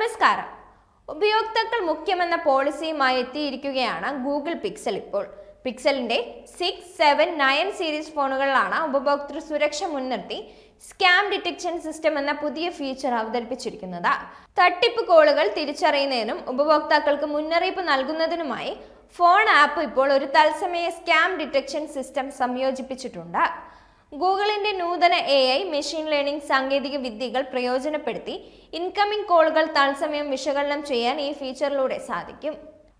നമസ്കാരം. ഉപയോക്താക്കൾ മുഖ്യമെന്ന പോളിസിയുമായി എത്തിയിരിക്കുകയാണ് ഗൂഗിൾ പിക്സൽ ഇപ്പോൾ. പിക്സലിന്റെ സിക്സ് സെവൻ നയൻ സീരീസ് ഫോണുകളിലാണ് ഉപഭോക്തൃ സുരക്ഷ മുൻനിർത്തി സ്കാം ഡിറ്റക്ഷൻ സിസ്റ്റം എന്ന പുതിയ ഫീച്ചർ അവതരിപ്പിച്ചിരിക്കുന്നത്. തട്ടിപ്പ് കോളുകൾ തിരിച്ചറിയുന്നതിനും ഉപഭോക്താക്കൾക്ക് മുന്നറിയിപ്പ് നൽകുന്നതിനുമായി ഫോൺ ആപ്പ് ഇപ്പോൾ ഒരു തത്സമയ സ്കാം ഡിറ്റക്ഷൻ സിസ്റ്റം സംയോജിപ്പിച്ചിട്ടുണ്ട്. ഗൂഗിളിന്റെ നൂതന എ ഐ മെഷീൻ ലേണിംഗ് സാങ്കേതിക വിദ്യകൾ പ്രയോജനപ്പെടുത്തി ഇൻകമിംഗ് കോളുകൾ തത്സമയം വിശകലനം ചെയ്യാൻ ഈ ഫീച്ചറിലൂടെ സാധിക്കും.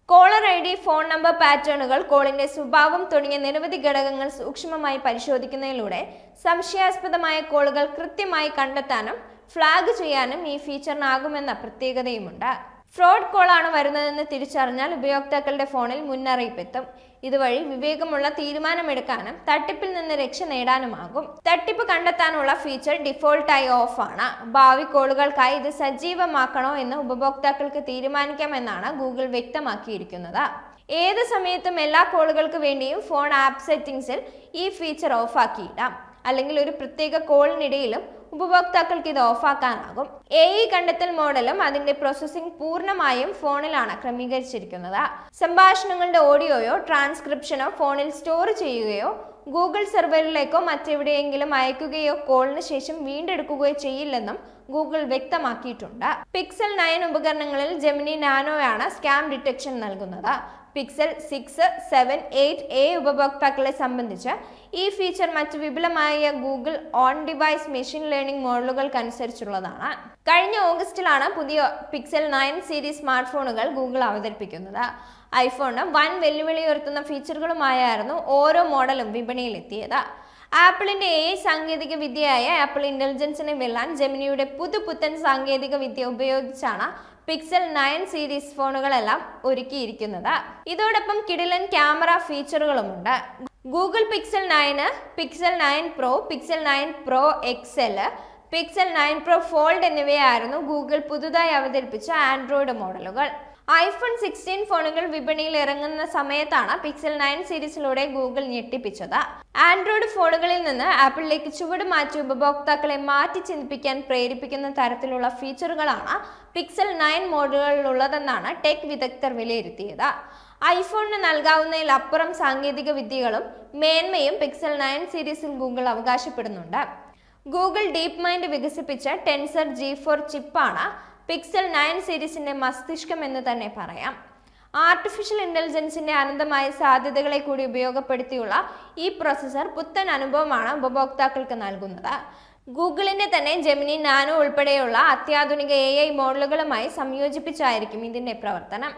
Caller I D phone number പാറ്റേണുകൾ കോളിന്റെ സ്വഭാവം തുടങ്ങിയ നിരവധി ഘടകങ്ങൾ സൂക്ഷ്മമായി പരിശോധിക്കുന്നതിലൂടെ സംശയാസ്പദമായ കോളുകൾ കൃത്യമായി കണ്ടെത്താനും ഫ്ലാഗ് ചെയ്യാനും ഈ ഫീച്ചറിനാകുമെന്ന പ്രത്യേകതയുമുണ്ട്. ഫ്രോഡ് കോളാണ് വരുന്നതെന്ന് തിരിച്ചറിഞ്ഞാൽ ഉപയോക്താക്കളുടെ ഫോണിൽ മുന്നറിയിപ്പ് എത്തും ഇതുവഴി വിവേകമുള്ള തീരുമാനമെടുക്കാനും തട്ടിപ്പിൽ നിന്ന് രക്ഷ നേടാനുമാകും. തട്ടിപ്പ് കണ്ടെത്താനുള്ള ഫീച്ചർ ഡിഫോൾട്ടായി ഓഫാണ്. ഭാവി കോളുകൾക്കായി ഇത് സജീവമാക്കണോ എന്ന് ഉപഭോക്താക്കൾക്ക് തീരുമാനിക്കാമെന്നാണ് ഗൂഗിൾ വ്യക്തമാക്കിയിരിക്കുന്നത്. ഏത് സമയത്തും എല്ലാ കോളുകൾക്ക് വേണ്ടിയും ഫോൺ ആപ്പ് സെറ്റിംഗ്സിൽ ഈ ഫീച്ചർ ഓഫാക്കിയിടാം അല്ലെങ്കിൽ ഒരു പ്രത്യേക കോളിനിടയിലും ഉപഭോക്താക്കൾക്ക് ഇത് ഓഫാക്കാനാകും. എ ഇ കണ്ടെത്തൽ മോഡലും അതിന്റെ പ്രോസസ്സിംഗ് പൂർണമായും ഫോണിലാണ് ക്രമീകരിച്ചിരിക്കുന്നത്. സംഭാഷണങ്ങളുടെ ഓഡിയോയോ ട്രാൻസ്ക്രിപ്ഷനോ ഫോണിൽ സ്റ്റോർ ചെയ്യുകയോ ഗൂഗിൾ സെർവറിലേക്കോ മറ്റെവിടെയെങ്കിലും അയക്കുകയോ കോളിന് ശേഷം വീണ്ടെടുക്കുകയോ ചെയ്യില്ലെന്നും ഗൂഗിൾ വ്യക്തമാക്കിയിട്ടുണ്ട്. പിക്സൽ നയൻ ഉപകരണങ്ങളിൽ ജെമിനി നാനോയാണ് സ്കാം ഡിറ്റക്ഷൻ നൽകുന്നത്. Pixel six seven eight A ഉപഭോക്താക്കളെ സംബന്ധിച്ച് ഈ ഫീച്ചർ മറ്റ് വിപുലമായ Google on device machine learning മോഡലുകൾക്കനുസരിച്ചുള്ളതാണ് കഴിഞ്ഞ ഓഗസ്റ്റിലാണ് പുതിയ പിക്സൽ നയൻ സീരീസ് സ്മാർട്ട് ഫോണുകൾ ഗൂഗിൾ അവതരിപ്പിക്കുന്നത്. ഐഫോണിന് വൻ വെല്ലുവിളി ഉയർത്തുന്ന ഫീച്ചറുകളുമായായിരുന്നു ഓരോ മോഡലും വിപണിയിലെത്തിയത്. ആപ്പിളിന്റെ എ സാങ്കേതിക വിദ്യയായ ആപ്പിൾ ഇന്റലിജൻസിനെ വെല്ലാൻ ജെമിനിയുടെ പുതുപുത്തൻ സാങ്കേതിക വിദ്യ ഉപയോഗിച്ചാണ് പിക്സൽ നയൻ സീരീസ് ഫോണുകളെല്ലാം ഒരുക്കിയിരിക്കുന്നത്. ഇതോടൊപ്പം കിടിലൻ ക്യാമറ ഫീച്ചറുകളുമുണ്ട് Google Pixel nine Pixel nine pro Pixel nine pro XL Pixel nine pro fold എന്നിവയായിരുന്നു ഗൂഗിൾ പുതുതായി അവതരിപ്പിച്ച ആൻഡ്രോയിഡ് മോഡലുകൾ ഐഫോൺ സിക്സ്റ്റീൻ ഫോണുകൾ വിപണിയിൽ ഇറങ്ങുന്ന സമയത്താണ് പിക്സൽ നയൻ സീരീസിലൂടെ ഗൂഗിൾ ഞെട്ടിപ്പിച്ചത്. ആൻഡ്രോയിഡ് ഫോണുകളിൽ നിന്ന് ആപ്പിളിലേക്ക് ചുവട് മാറ്റി ഉപഭോക്താക്കളെ മാറ്റി ചിന്തിപ്പിക്കാൻ പ്രേരിപ്പിക്കുന്ന തരത്തിലുള്ള ഫീച്ചറുകളാണ് പിക്സൽ നയൻ മോഡലുകളിലുള്ളതെന്നാണ് ടെക് വിദഗ്ധർ വിലയിരുത്തിയത്. ഐഫോണിന് നൽകാവുന്നതിലപ്പുറം സാങ്കേതിക വിദ്യകളും മേന്മയും പിക്സൽ നയൻ സീരീസിൽ ഗൂഗിൾ അവകാശപ്പെടുന്നുണ്ട്. ഗൂഗിൾ ഡീപ് മൈൻഡ് വികസിപ്പിച്ച ടെൻസർ ജി ഫോർ ചിപ്പാണ് പിക്സൽ നയൻ സീരീസിന്റെ മസ്തിഷ്കം എന്ന് തന്നെ പറയാം. ആർട്ടിഫിഷ്യൽ ഇന്റലിജൻസിന്റെ അനന്തമായ സാധ്യതകളെ കൂടി ഉപയോഗപ്പെടുത്തിയുള്ള ഈ പ്രോസസ്സർ പുത്തൻ അനുഭവമാണ് ഉപഭോക്താക്കൾക്ക് നൽകുന്നത്. ഗൂഗിളിന്റെ തന്നെ ജെമിനി നാനോ ഉൾപ്പെടെയുള്ള അത്യാധുനിക എ ഐ മോഡലുകളുമായി സംയോജിപ്പിച്ചായിരിക്കും ഇതിന്റെ പ്രവർത്തനം.